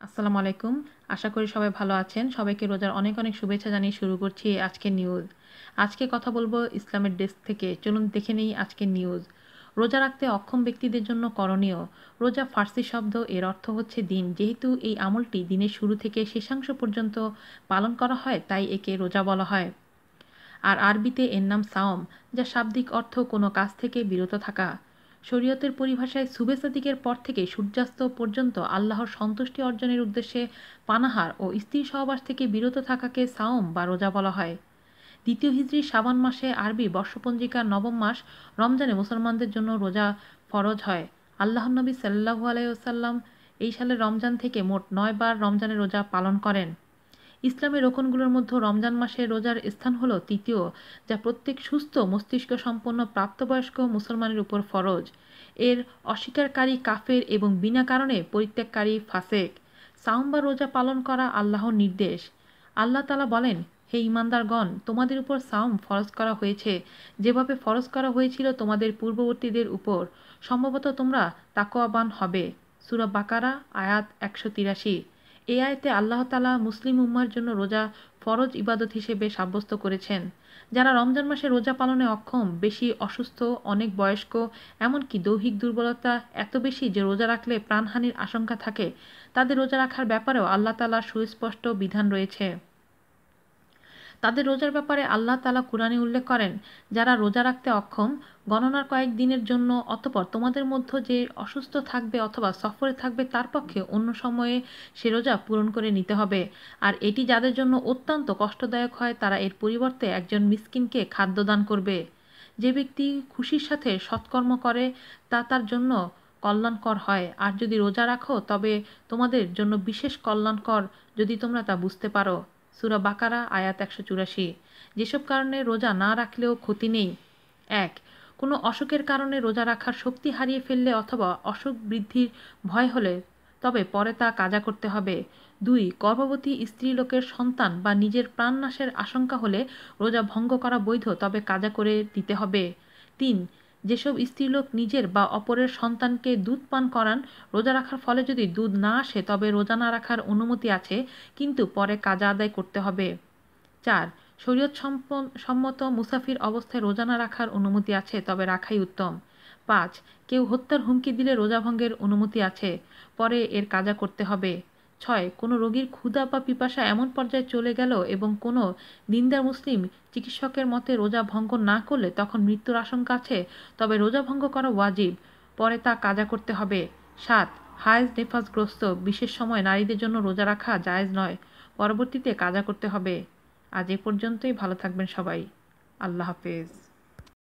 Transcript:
আসসালামু আলাইকুম। আশা করি সবাই ভালো আছেন। সবাইকে রোজার অনেক অনেক শুভেচ্ছা জানিয়ে শুরু করছি আজকের নিউজ আজকে কথা বলব ইসলামের ডেস্ক থেকে। চলুন দেখে নেই আজকের নিউজ রোজা রাখতে অক্ষম ব্যক্তিদের জন্য করণীয়। রোজা ফার্সি শব্দ, এর অর্থ হচ্ছে দিন। যেহেতু এই আমলটি দিনের শুরু থেকে শেষাংশ পর্যন্ত পালন করা হয়, তাই একে রোজা বলা হয়। আর আরবিতে এর নাম সাওম, যা শাব্দিক অর্থ কোনো কাজ থেকে বিরত থাকা। শরীয়তের পরিভাষায় সুবেসাদিকের পর থেকে সূর্যাস্ত পর্যন্ত আল্লাহর সন্তুষ্টি অর্জনের উদ্দেশ্যে পানাহার ও স্ত্রী সহবাস থেকে বিরত থাকাকে সাওম বা রোজা বলা হয়। দ্বিতীয় হিজড়ি সাবান মাসে আরবি বর্ষপঞ্জিকার নবম মাস রমজানে মুসলমানদের জন্য রোজা ফরজ হয়। আল্লাহ নবী সাল্লাহু আলাইসাল্লাম এই সালে রমজান থেকে মোট নয় বার রমজানের রোজা পালন করেন। ইসলামের রোকনগুলোর মধ্যে রমজান মাসে রোজার স্থান হলো তৃতীয়, যা প্রত্যেক সুস্থ মস্তিষ্ক সম্পন্ন প্রাপ্তবয়স্ক মুসলমানের উপর ফরজ। এর অস্বীকারী কাফের এবং বিনা কারণে পরিত্যাগকারী ফাসেক। সাউম বা রোজা পালন করা আল্লাহর নির্দেশ। আল্লাহ তালা বলেন, হে ইমানদারগণ তোমাদের উপর সাউম ফরজ করা হয়েছে। যেভাবে ফরজ করা হয়েছিল তোমাদের পূর্ববর্তীদের উপর, সম্ভবত তোমরা তাকোয়াবান হবে। সুরা বাকারা, আয়াত একশো তিরাশি। এ আয়তে আল্লাহ তালা মুসলিম উম্মার জন্য রোজা ফরজ ইবাদত হিসেবে সাব্যস্ত করেছেন। যারা রমজান মাসে রোজা পালনে অক্ষম, বেশি অসুস্থ, অনেক বয়স্ক, এমনকি দৈহিক দুর্বলতা এত বেশি যে রোজা রাখলে প্রাণহানির আশঙ্কা থাকে, তাদের রোজা রাখার ব্যাপারেও আল্লাহ তালার সুস্পষ্ট বিধান রয়েছে। তাদের রোজার ব্যাপারে আল্লাহ তালা কোরআনে উল্লেখ করেন, যারা রোজা রাখতে অক্ষম, গণনার কয়েক দিনের জন্য অতপর তোমাদের মধ্য যে অসুস্থ থাকবে অথবা সফরে থাকবে তার পক্ষে অন্য সময়ে সে রোজা পূরণ করে নিতে হবে। আর এটি যাদের জন্য অত্যন্ত কষ্টদায়ক হয়, তারা এর পরিবর্তে একজন মিসকিনকে খাদ্যদান করবে। যে ব্যক্তি খুশির সাথে সৎকর্ম করে, তা তার জন্য কল্যাণকর হয়। আর যদি রোজা রাখো, তবে তোমাদের জন্য বিশেষ কল্যাণকর যদি তোমরা তা বুঝতে পারো। সুরা বাকারা, আয়াত একশো চুরাশি। যেসব কারণে রোজা না রাখলেও ক্ষতি নেই। এক, কোনো অসুখের কারণে রোজা রাখার শক্তি হারিয়ে ফেললে অথবা অসুখ বৃদ্ধির ভয় হলে তবে পরে তা কাজা করতে হবে। দুই, গর্ভবতী স্ত্রী লোকের সন্তান বা নিজের প্রাণনাশের আশঙ্কা হলে রোজা ভঙ্গ করা বৈধ, তবে কাজা করে দিতে হবে। তিন যেসব স্ত্রীলোক নিজের বা অপরের সন্তানকে দুধ পান করান, রোজা রাখার ফলে যদি দুধ না আসে, তবে রোজা না রাখার অনুমতি আছে, কিন্তু পরে কাজা আদায় করতে হবে। চার, শরীয়ত সম্মত মুসাফির অবস্থায় রোজা না রাখার অনুমতি আছে, তবে রাখাই উত্তম। পাঁচ, কেউ হত্যার হুমকি দিলে রোজা ভঙ্গের অনুমতি আছে, পরে এর কাজা করতে হবে। ছয়, কোনো রোগীর ক্ষুধা বা পিপাসা এমন পর্যায়ে চলে গেল এবং কোনো দিনদার মুসলিম চিকিৎসকের মতে রোজা ভঙ্গ না করলে তখন মৃত্যুর আশঙ্কা আছে, তবে রোজা ভঙ্গ করা ওয়াজিব, পরে তা কাজা করতে হবে। সাত, হায়েজ নেফাজগ্রস্ত, বিশেষ সময় নারীদের জন্য রোজা রাখা জায়েজ নয়, পরবর্তীতে কাজা করতে হবে। আজ এ পর্যন্তই, ভালো থাকবেন সবাই। আল্লাহ হাফেজ।